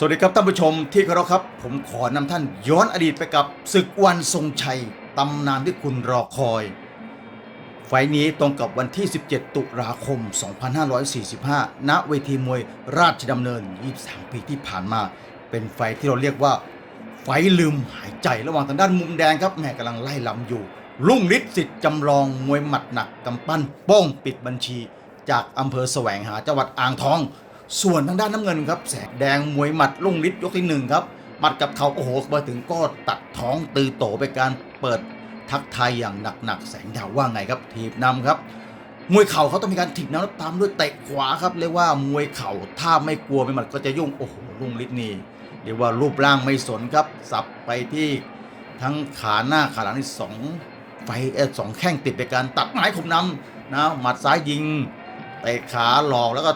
สวัสดีครับท่านผู้ชมที่เคารพครับ ผมขอนำท่านย้อนอดีตไปกับศึกวันทรงชัยตำนานที่คุณรอคอย ไฟนี้ตรงกับวันที่ 17 ตุลาคม 2545 ณ เวทีมวยราชดำเนิน 23 ปีที่ผ่านมา เป็นไฟที่เราเรียกว่า ไฟลืมหายใจระหว่างทางด้านมุมแดงครับแม่กำลังไล่ลำอยู่ ลุ่งฤทธิ์สิทธิ์จำลองมวยหมัดหนักกำปั้นป้งปิดบัญชี จากอำเภอแสวงหาจังหวัดอ่างทอง ส่วนทางด้านน้ำเงินครับแสกแดงมวยหมัดลุ่งฤทธิ์ยกที่หนึ่งครับหมัดกับเขาโอ้โหมาถึงก็ตัดท้องตือโตไปการเปิดทักทายอย่างหนักๆแสงดาวว่าไงครับถีบนำครับมวยเข่าเขาต้องมีการถีบน้ำแล้วตามด้วยเตะขวาครับเรียกว่ามวยเข่าถ้าไม่กลัวไม่หมัดก็จะยุ่งโอ้โหลุ่งฤทธิ์นี่เรียกว่ารูปร่างไม่สนครับสับไปที่ทั้งขาหน้าขาหลังนี่สองไฟเอสองแข้งติดไปการตัดไม้ข่มนำนะหมัดซ้ายยิงเตะขาหลอกแล้วก็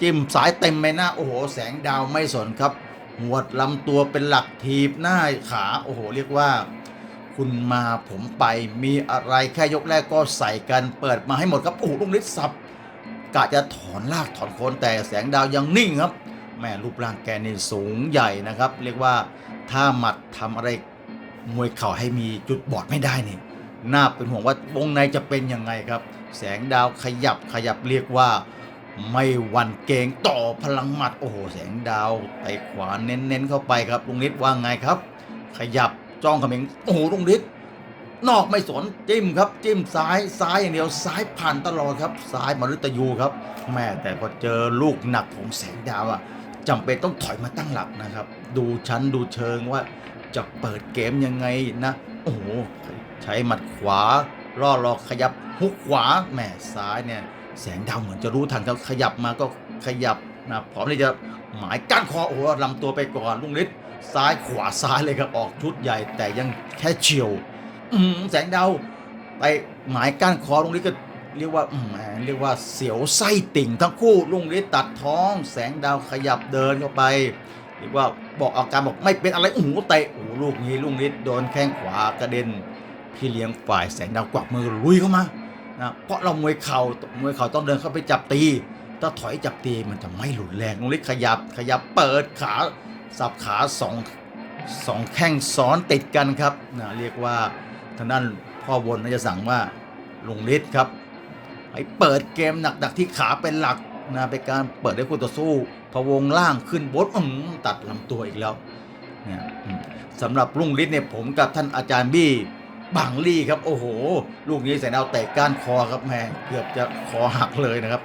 จิ้มสายเต็มไปหน้า โอ้โห แสงดาวไม่สนครับหัวดลำตัวเป็นหลักทีบหน้าขา โอ้โห เรียกว่า คุณมาผมไปมีอะไรแค่ยกแรกก็ใส่กันเปิดมาให้หมดครับ โอ้โหลุงฤทธิ์สับกะจะถอนลากถอนโคนแต่แสงดาวยังนิ่งครับแม่รูปร่างแกนี่สูงใหญ่นะครับ เรียกว่าถ้าหมัดทำอะไรมวยเข่าให้มีจุดบอดไม่ได้นี่น่าเป็นห่วงว่าวงในจะเป็นยังไงครับ แสงดาวขยับขยับเรียกว่า ไม่หวันเกงต่อพลังหมัดโอ้โหแสงดาวไต่ขวาเน้นๆเข้าไปครับลุงฤทธิ์ว่าไงครับ ขยับจ้องเขมิงโอ้โหลุงฤทธิ์นอกไม่สนจิ้มครับจิ้มซ้ายซ้ายอย่างเดียวซ้ายผ่านตลอดครับซ้ายมฤตยูครับแม่แต่พอเจอลูกหนักของแสงดาวอะจำเป็นต้องถอยมาตั้งหลักนะครับ ดูชั้นดูเชิงว่าจะเปิดเกมยังไงนะโอ้โหใช้หมัดขวาล่อรอขยับฮุกขวาแม่ซ้ายเนี่ย แสงดาวเหมือนจะรู้ทันครับขยับมาก็ขยับนะพร้อมที่จะหมายก้านคอโอ้โหลำตัวไปก่อนลุงฤทธิ์ซ้ายขวาซ้ายเลยครับออกชุดใหญ่แต่ยังแค่เฉียวอืแสงดาวไปหมายก้านคอลุงฤทธิ์ก็เรียกว่าอมเรียกว่าเสียวไส้ติ่งทั้งคู่ลุงฤทธิ์ตัดท้อง แสงดาวขยับเดินเข้าไปเรียกว่าบอกอาการบอกไม่เป็นอะไรโอ้โหเตะโอ้ลูกนี้ลุงฤทธิ์โดนแข้งขวากระเด็นพี่เลี้ยงฝ่ายแสงดาวกวักมือลุยเข้ามา นะเพราะเรามวยเข่ามวยเข่าต้องเดินเข้าไปจับตี ถ้าถอยจับตีมันจะไม่หลุนแรงลุงฤทธิ์ขยับขยับเปิดขาสับขาสองสองแข้งซ้อนติดกันครับนะเรียกว่าทางด้านพ่อวนน่าจะสั่งว่าลุงฤทธิ์ครับให้เปิดเกมหนักๆที่ขาเป็นหลักนะเป็นการเปิดให้คู่ต่อสู้พะวงล่างขึ้นบดตัดลำตัวอีกแล้วเนี่ยสำหรับลุงฤทธิ์เนี่ยผมกับท่านอาจารย์บี้ บังลี่ครับ โอ้โห ลูกนี้แสงดาวเตะก้านคอครับแม่เกือบจะคอหักเลยนะครับ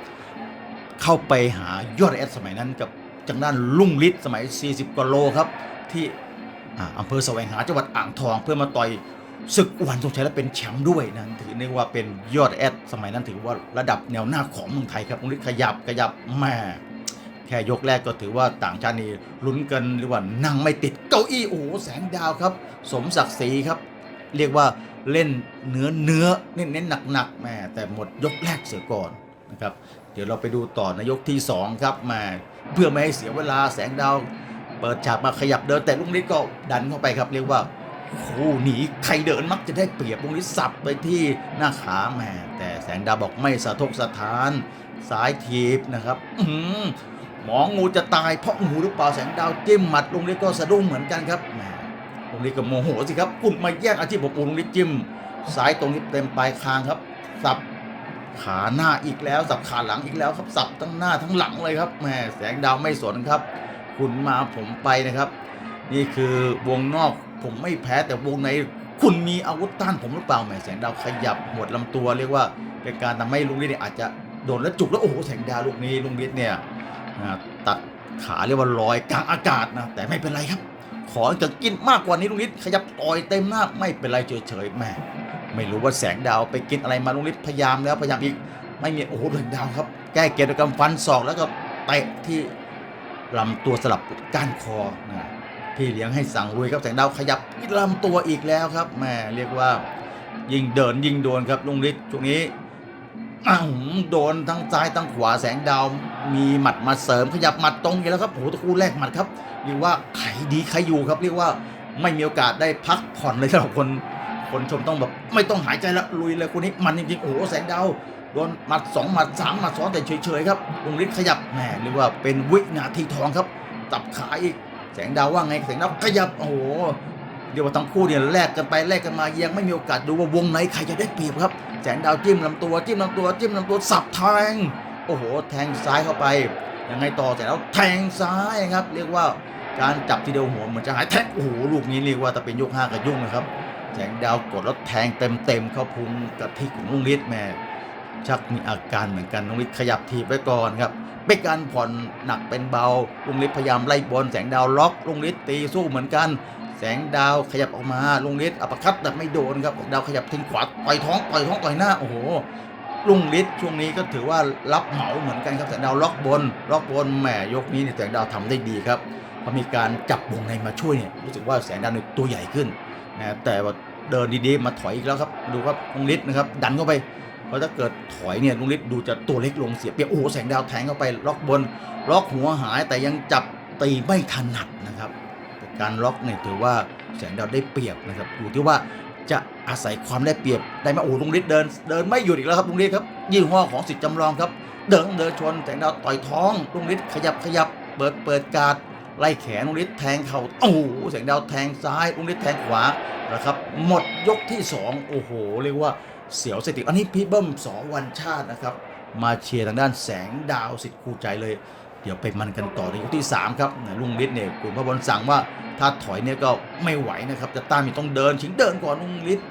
เข้าไปหายอดแอดสมัยนั้นกับจังด้านลุ่งฤทธิ์สมัย 40กว่าโลครับ ที่อำเภอแสวงหาจังหวัดอ่างทองเพื่อมาต่อยศึกวันทรงชัยและเป็นแชมป์ด้วยนะถือได้ว่าเป็นยอดแอดสมัยนั้นถือว่าระดับแนวหน้าของเมืองไทยครับลุงฤทธิ์ขยับขยับแม่แค่ยกแรกก็ถือว่าต่างชาตินี่ลุ้นกันหรือว่านั่งไม่ติดเก้าอี้โอ้โหแสงดาวครับ สมศักดิ์ศรีครับ เรียกว่าเล่นเนื้อเนื้อเน้นเน้นหนักๆแม่แต่หมดยกแรกเสียก่อนนะครับเดี๋ยวเราไปดูต่อในยกที่ 2 ครับแม่เพื่อไม่ให้เสียเวลาแสงดาว เปิดฉากมาขยับเดินแต่ลุงฤทธิ์ก็ดันเข้าไปครับ เรียกว่าคู่หนีใครเดินมักจะได้เปรียบลุงฤทธิ์สับไปที่หน้าขาแม่แต่แสงดาวบอกไม่สะทกสะทานสายทีบนะครับอืหมองูจะตายเพราะงูหรือเปล่าแสงดาวจิ้มหมัดลุงฤทธิ์ก็สะดุ้งเหมือนกันครับแม ลุงฤทธิ์ก็โมโหสิครับคุณมาแย่งอาชีพผมลุงฤทธิ์จิ้มซ้ายตรงนี้เต็มปลายคางครับ สับขาหน้าอีกแล้ว สับขาหลังอีกแล้วครับ สับทั้งหน้าทั้งหลังเลยครับแหมแสงดาวไม่สนครับ คุณมาผมไปนะครับ นี่คือวงนอกผมไม่แพ้แต่วงในคุณมีอาวุธต้านผมหรือเปล่าแหมแสงดาวขยับหมดลำตัวเรียกว่าเป็นการทำให้ลุงฤทธิ์เนี่ยอาจจะโดนแล้วจุกแล้วโอ้โหแสงดาวลูกนี้ลุงฤทธิ์เนี่ยตัดขาเรียกว่าลอยกลางอากาศนะแต่ไม่เป็นไรครับ ขอจะกินมากกว่านี้ลุงฤทธิ์ขยับต่อยเต็มหน้าไม่เป็นไรเฉยๆแม่ไม่รู้ว่าแสงดาวไปกินอะไรมาลุงฤทธิ์พยายามแล้วพยายามอีกไม่มีโอ้โหแสงดาวครับ แก้เกมด้วยการฟันศอกแล้วก็เตะที่ลำตัวสลับก้านคอนะพี่เลี้ยงให้สั่งลุยครับแสงดาวขยับลำตัวอีกแล้วครับแม่เรียกว่า ยิงเดินยิงโดนครับลุงฤทธิ์ช่วงนี้ โดนทั้งซ้ายทั้งขวาแสงดาว มีหมัดมาเสริมขยับหมัดตรงอีกแล้วครับโอ้โหตะคูแรกหมัดครับเรียกว่าใครดีใครอยู่ครับ เรียกว่าไม่มีโอกาสได้พักผ่อนเลยสำหรับคน คนชมต้องแบบ ไม่ต้องหายใจละลุยเลยคนนี้มันจริงๆโอ้โหแสงดาวโดนหมัดสองหมัดสามหมัดซ้อนแต่เฉยๆครับลุงฤทธิ์ขยับแหมเรียกว่าเป็นวินาทีทองครับจับขาอีกแสงดาวว่าไงแสงดาวขยับโอ้โห เดี๋ยวว่าทั้งคู่เนี่ยแลกกันไปแลกกันมายังไม่มีโอกาสดูว่าวงไหนใครจะได้เปรียบครับแสงดาวจิ้มลำตัวจิ้มลำตัวจิ้มลำตัวสับแทงโอ้โห แทงซ้ายเข้าไปยังไงต่อแสงดาวแทงซ้ายครับ เรียกว่าการจับทีเดียวหัวเหมือนจะหายแทงโอ้โหลูกนี้เรียกว่าแต่เป็นยกห้ากับยุ่งนะครับแสงดาวกดแล้วแทงเต็มๆเข้าพุงกระทิของลุงฤทธิ์แม่ชักมีอาการเหมือนกันลุงฤทธิ์ขยับทีไว้ก่อนครับเป็นการผ่อนหนักเป็นเบาลุงฤทธิ์พยายามไล่บอลแสงดาวล็อกลุงฤทธิ์ตีสู้เหมือนกัน แสงดาวขยับออกมาลุงฤทธิ์อัปคัตแต่ไม่โดนครับดาวขยับทิ้งขวาต่อยท้องต่อยท้องต่อยหน้าโอ้โหลุงฤทธิ์ช่วงนี้ก็ถือว่ารับเหมาเหมือนกันครับแสงดาวล็อกบนล็อกบนแหมยกนี้เนี่ยแสงดาวทำได้ดีครับพอมีการจับวงในมาช่วยเนี่ยรู้สึกว่าแสงดาวเนี่ยตัวใหญ่ขึ้นนะแต่ว่าเดินดีๆมาถอยอีกแล้วครับดูครับลุงฤทธิ์นะครับดันเข้าไปเพราะถ้าเกิดถอยเนี่ยลุงฤทธิ์ดูจะตัวเล็กลงเสียเปรียบโอ้โหแสงดาวแทงเข้าไปล็อกบนล็อกหัวหายแต่ยังจับตีไม่ถนัดนะครับ การล็อกเนี่ยถือว่าแสงดาวได้เปรียบนะครับอยู่ที่ว่าจะอาศัยความได้เปรียบได้ไหมโอ้ลุงฤทธิ์เดิน เดินไม่หยุดอีกแล้วครับลุงฤทธิ์ครับยี่ห้อของสิทธิ์จำลองครับ เดินเดินชนแสงดาวต่อยท้องลุงฤทธิ์ขยับขยับเปิดเปิดการดไล่แขนลุงฤทธิ์แทงเข่าโอ้โหแสงดาวแทงซ้ายลุงฤทธิ์แทงขวานะครับหมดยกที่ 2 โอ้โห เรียกว่าเสียวสติอันนี้พี่เบิ้มสอวันชาตินะครับ มาเชียร์ทางด้านแสงดาวสิทธิ์คู่ใจเลย เดี๋ยวไปมันกันต่อในยกที่ 3 ครับลุงฤทธิ์เนี่ยคุณพระบอลสั่งว่าถ้าถอยเนี่ยก็ไม่ไหวนะครับจะต้านมีต้องเดินชิงเดินก่อนลุงฤทธิ์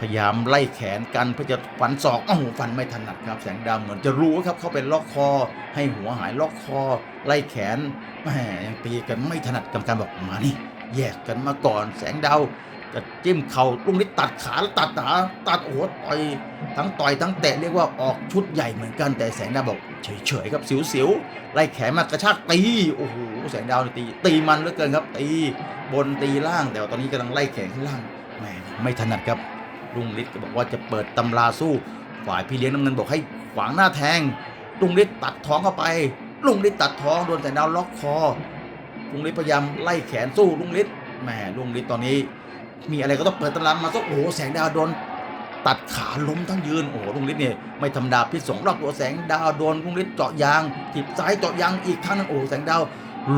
พยายามไล่แขนกันเพื่อจะฟันศอกอ้าวฟันไม่ถนัดครับ แสงดาวเหมือนจะรู้ครับเขาเป็นล็อกคอ ให้หัวหายล็อกคอ ไล่แขนแหมยังตีกันไม่ถนัดกรรมการบอกมานี่แยกกันมาก่อน แสงดาวจะจิ้มเข่าลุงนิดตัดขาแล้วตัดขาตัดโอ้โหต่อย ทั้งต่อยทั้งเตะเรียกว่าออกชุดใหญ่เหมือนกันแต่แสงดาวบอกเฉยๆครับสิวๆไล่แขนมากระชากตีโอ้โหแสงดาวตีตีมันเหลือเกินครับ ตีบนตีล่างแต่ว่าตอนนี้กำลังไล่แขนข้างล่างแหมไม่ถนัดครับลุงฤทธิ์ก็บอกว่าจะเปิดตำราสู้ฝ่ายพี่เลี้ยงน้ำเงินบอกให้ขวางหน้าแทงลุงฤทธิ์ตัดท้องเข้าไปลุงฤทธิ์ตัดท้องโดนแสงดาวล็อกคอลุงฤทธิ์พยายามไล่แขนสู้ลุงฤทธิ์แหมลุงฤทธิ์ตอนนี้ มีอะไรก็ต้องเปิดตำรามาสักโอ้โหแสงดาวโดน ตัดขาล้มทั้งยืน โอ้โหลุงฤทธิ์เนี่ยไม่ธรรมดาพิษสงรอบตัวแสงดาวโดนลุงฤทธิ์เจาะยางถีบซ้ายเจาะยางอีกครั้งหนึงโอ้แสงดาว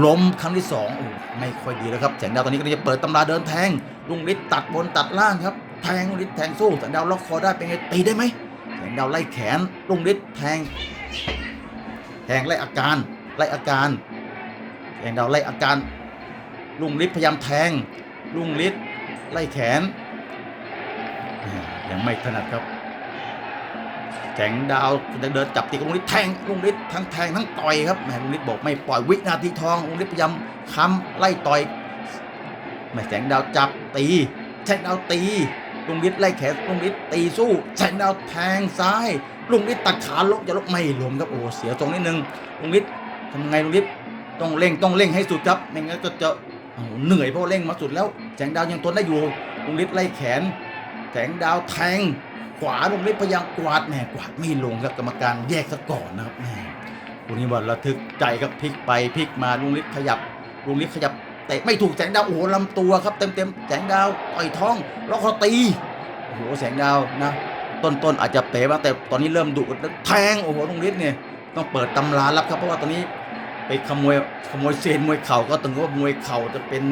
ล้มครั้งที่สองโอ้ไม่ค่อยดีแล้วครับแสงดาวตอนนี้ก็จะเปิดตำราเดินแทงลุงฤทธิ์ตัดบนตัดล่างครับแทงลุงฤทธิ์แทงสู้แสงดาวล็อกคอได้เป็นไงตีได้ไหมแสงดาวไล่แขนลุงฤทธิ์แทง แทงไล่อาการไล่อาการแทงดาวไล่อาการลุงฤทธิ์พยายามแทงลุงฤทธิ์ไล่แขน ยังไม่ถนัดครับแสงดาวเดินจับตีกับลุงฤทธิ์แทงลุงฤทธิ์ทั้งแทงทั้งต่อยครับแหมลุงฤทธิ์บอกไม่ปล่อยวินาทีทองลุงฤทธิ์พยายามค้ำไล่ต่อยแหมแสงดาวจับตีแสงดาวตีลุงฤทธิ์ไล่แขนลุงฤทธิ์ตีสู้แสงดาวแทงซ้ายลุงฤทธิ์ตัดขาลบจะลบไม่ลงครับโอ้เสียตรงนิดนึงลุงฤทธิ์ทำไงลุงฤทธิ์ต้องเร่งต้องเร่งให้สุดครับไม่งั้นก็จะโอ้โหเหนื่อยเพราะเร่งมาสุดแล้วแสงดาวยังทนได้อยู่ลุงฤทธิ์ไล่แขน แสงดาวแทง ขวาลุงฤทธิ์พยายามกวาดแหมกวาดไม่ลงครับกรรมการแยกซะก่อนนะครับแหมคุณนี้ว่าระทึกใจครับพลิกไปพลิกมาลุงฤทธิ์ขยับลุงฤทธิ์ขยับเตะไม่ถูกแสงดาวโอ้โหลำตัวครับเต็มเต็มๆแสงดาวต่อยท้องแล้วเขาตีโอ้โหแสงดาวนะต้นต้นๆอาจจะเป๋บ้างแต่ตอนนี้เริ่มดุแล้วแทงโอ้โหลุงฤทธิ์เนี่ยต้องเปิดตำรารับครับเพราะว่าตอนนี้ไปขโมยขโมยเซนมวยเข่าก็ตึงว่ามวยเข่าจะเป็น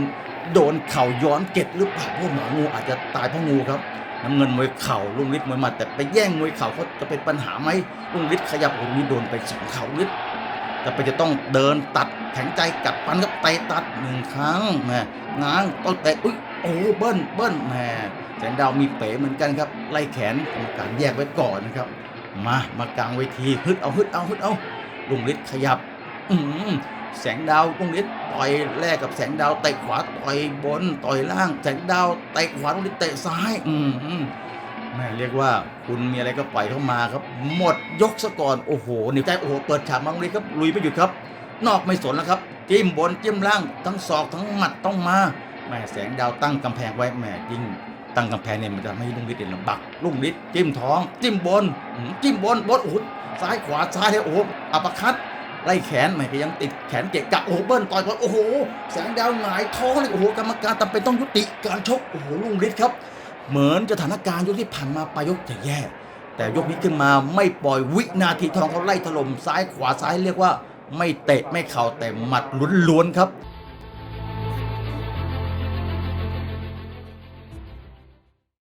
โดนเข่าย้อนเก็ดหรือเปล่าเพราะหมางูอาจจะตายเพราะงูครับ น้ำเงินมวยเข่าลุงฤทธิ์มวยหมัดแต่ไปแย่งมวยเข่าเขาจะเป็นปัญหาไหมลุงฤทธิ์ขยับโอ้โหนี่โดนไปสองเข่าฤทธิ์แต่ไปจะต้องเดินตัดแข็งใจกัดฟันกับเตะตัดหนึ่งครั้งแหมง้างต้องเตะอุ้ยโอ้เบิ้ลเบิ้ลแหมแสนดาวมีเป๋เหมือนกันครับ ไล่แขนกรรมการแยกไว้ก่อนนะครับ มามากลางเวทีฮึดเอาฮึดเอาฮึดเอาลุงฤทธิ์ขยับ อืม แสงดาวลุงฤทธิ์ต่อยแลกกับแสงดาวเตะขวาต่อยบนต่อยล่าง แสงดาวเตะขวาลุงฤทธิ์เตะซ้าย อืมแม่เรียกว่าคุณมีอะไรก็ปล่อยเข้ามาครับ หมดยกซะก่อนโอ้โหนิ้วใจโอ้โหเปิดฉากมาลุงฤทธิ์ครับลุยไปหยุดครับ นอกไม่สนแล้วครับจิ้มบนจิ้มล่าง ทั้งศอกทั้งหมัดต้องมาแม่แสงดาวตั้งกำแพงไว้แม่ยิ่งตั้งกำแพงเนี่ยมันจะไม่ให้ลุงฤทธิ์เนี่ยลำบากลุงฤทธิ์จิ้มท้อง จิ้มบนจิ้มบนบนโอ้โหซ้ายขวาซ้ายเลยโอ้โหอัปเปร์คัต ไล่แขนใหม่ก็ยังติดแขนเกะกะโอ้โหเบิ้ลต่อยก่อนโอ้โห แสงดาวหงายท้องเลยโอ้โหกรรมการจำเป็นต้องยุติการชกโอ้โหลุงฤทธิ์ครับ เหมือนสถานการณ์ยกที่ผ่านมาปลายยกจะแย่ แต่ยกนี้ขึ้นมาไม่ปล่อยวินาทีทองเขาไล่ถล่มซ้ายขวาซ้ายเรียกว่า ไม่เตะไม่เข่าแต่หมัดล้วนๆครับ